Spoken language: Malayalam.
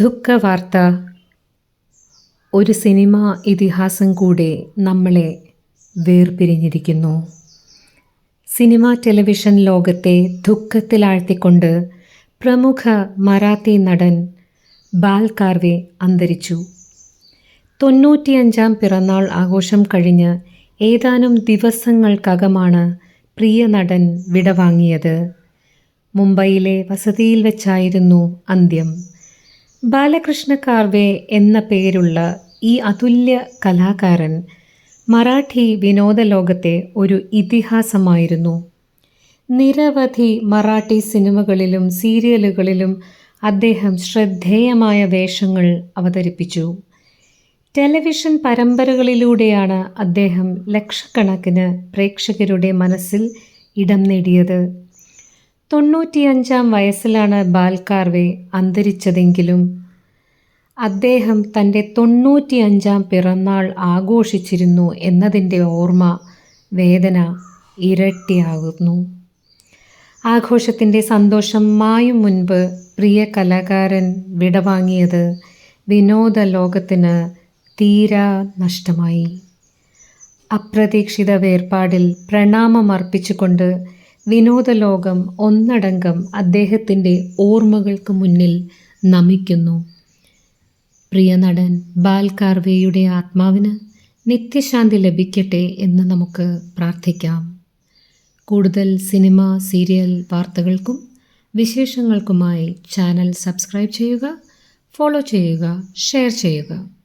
ദുഃഖവാർത്ത. ഒരു സിനിമ ഇതിഹാസം കൂടെ നമ്മളെ വേർപിരിഞ്ഞിരിക്കുന്നു. സിനിമ ടെലിവിഷൻ ലോകത്തെ ദുഃഖത്തിലാഴ്ത്തിക്കൊണ്ട് പ്രമുഖ മറാത്തി നടൻ ബാൽ കാർവെ അന്തരിച്ചു. തൊണ്ണൂറ്റിയഞ്ചാം പിറന്നാൾ ആഘോഷം കഴിഞ്ഞ് ഏതാനും ദിവസങ്ങൾക്കകമാണ് പ്രിയ നടൻ വിടവാങ്ങിയത്. മുംബൈയിലെ വസതിയിൽ വെച്ചായിരുന്നു അന്ത്യം. ബാലകൃഷ്ണ കാർവെ എന്ന പേരുള്ള ഈ അതുല്യ കലാകാരൻ മറാഠി വിനോദ ലോകത്തെ ഒരു ഇതിഹാസമായിരുന്നു. നിരവധി മറാഠി സിനിമകളിലും സീരിയലുകളിലും അദ്ദേഹം ശ്രദ്ധേയമായ വേഷങ്ങൾ അവതരിപ്പിച്ചു. ടെലിവിഷൻ പരമ്പരകളിലൂടെയാണ് അദ്ദേഹം ലക്ഷക്കണക്കിന് പ്രേക്ഷകരുടെ മനസ്സിൽ ഇടം നേടിയത്. തൊണ്ണൂറ്റിയഞ്ചാം വയസ്സിലാണ് ബാൽകാർവെ അന്തരിച്ചതെങ്കിലും അദ്ദേഹം തന്റെ തൊണ്ണൂറ്റിയഞ്ചാം പിറന്നാൾ ആഘോഷിച്ചിരുന്നു എന്നതിന്റെ ഓർമ്മ വേദന ഇരട്ടിയാകുന്നു. ആഘോഷത്തിന്റെ സന്തോഷം മായും മുൻപ് പ്രിയ കലാകാരൻ വിടവാങ്ങിയത് വിനോദ ലോകത്തിന് തീരാ നഷ്ടമായി. അപ്രതീക്ഷിത വേർപാടിൽ പ്രണാമമർപ്പിച്ചുകൊണ്ട് വിനോദലോകം ഒന്നടങ്കം അദ്ദേഹത്തിന്റെ ഓർമ്മകൾക്ക് മുന്നിൽ നമിക്കുന്നു. പ്രിയ നടൻ ബാൽ കാർവേയുടെ ആത്മാവിന് നിത്യശാന്തി ലഭിക്കട്ടെ എന്ന് നമുക്ക് പ്രാർത്ഥിക്കാം. കൂടുതൽ സിനിമ സീരിയൽ വാർത്തകൾക്കും വിശേഷങ്ങൾക്കുമായി ചാനൽ സബ്സ്ക്രൈബ് ചെയ്യുക ഫോളോ ചെയ്യുക ഷെയർ ചെയ്യുക.